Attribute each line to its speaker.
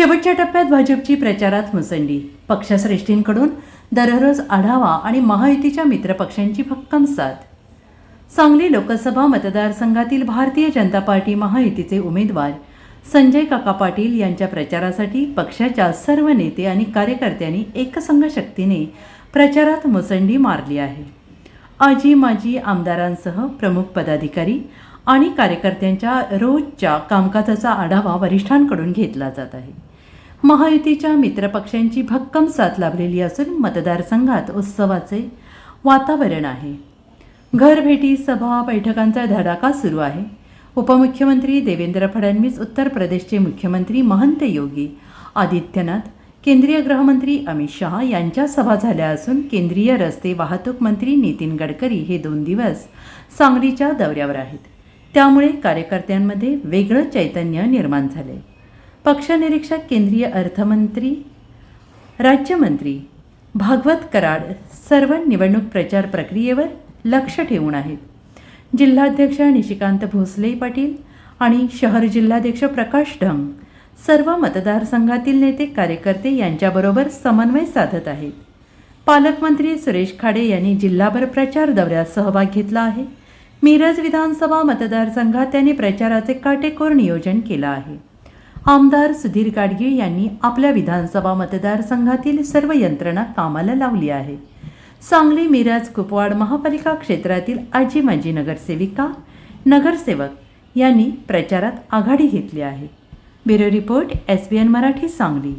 Speaker 1: शेवटच्या टप्प्यात भाजपची प्रचारात मुसंडी. पक्षश्रेष्ठींकडून दररोज आढावा आणि महायुतीच्या मित्रपक्षांची भक्कम साथ सांगली लोकसभा मतदारसंघातील भारतीय जनता पार्टी महायुतीचे उमेदवार संजय काका पाटील यांच्या प्रचारासाठी पक्षाच्या सर्व नेते आणि कार्यकर्त्यांनी एकसंघ शक्तीने प्रचारात मुसंडी मारली आहे. आजी माजी आमदारांसह प्रमुख पदाधिकारी आणि कार्यकर्त्यांच्या रोजच्या कामकाजाचा आढावा वरिष्ठांकडून घेतला जात आहे. महायुतीच्या मित्रपक्षांची भक्कम साथ लाभलेली असून मतदारसंघात उत्सवाचे वातावरण आहे. घरभेटी सभा बैठकांचा धडाका सुरू आहे. उपमुख्यमंत्री देवेंद्र फडणवीस उत्तर प्रदेशचे मुख्यमंत्री महंत योगी आदित्यनाथ केंद्रीय गृहमंत्री अमित शहा यांच्या सभा झाल्या असून केंद्रीय रस्ते वाहतूक मंत्री नितीन गडकरी हे दोन दिवस सांगलीच्या दौऱ्यावर आहेत. त्यामुळे कार्यकर्त्यांमध्ये वेगळं चैतन्य निर्माण झाले पक्षनिरीक्षक केंद्रीय अर्थमंत्री राज्यमंत्री भागवत कराड सर्व निवडणूक प्रचार प्रक्रियेवर लक्ष ठेवून आहेत. जिल्हाध्यक्ष निशिकांत भोसले पाटील आणि शहर जिल्हाध्यक्ष प्रकाश ढंग सर्व मतदारसंघातील नेते कार्यकर्ते यांच्याबरोबर समन्वय साधत आहेत. पालकमंत्री सुरेश खाडे यांनी जिल्हाभर प्रचार दौऱ्यात सहभाग घेतला आहे. मिरज विधानसभा मतदारसंघात त्यांनी प्रचाराचे काटेकोर नियोजन केलं आहे. आमदार सुधीर गाडगीळ यांनी आपल्या विधानसभा मतदारसंघातील सर्व यंत्रणा कामाला लावली आहे. सांगली मिराज कुपवाड महापालिका क्षेत्रातील आजी माजी नगरसेविका नगरसेवक यांनी प्रचारात आघाडी घेतली आहे. Bureau report S B N Marathi Sangli.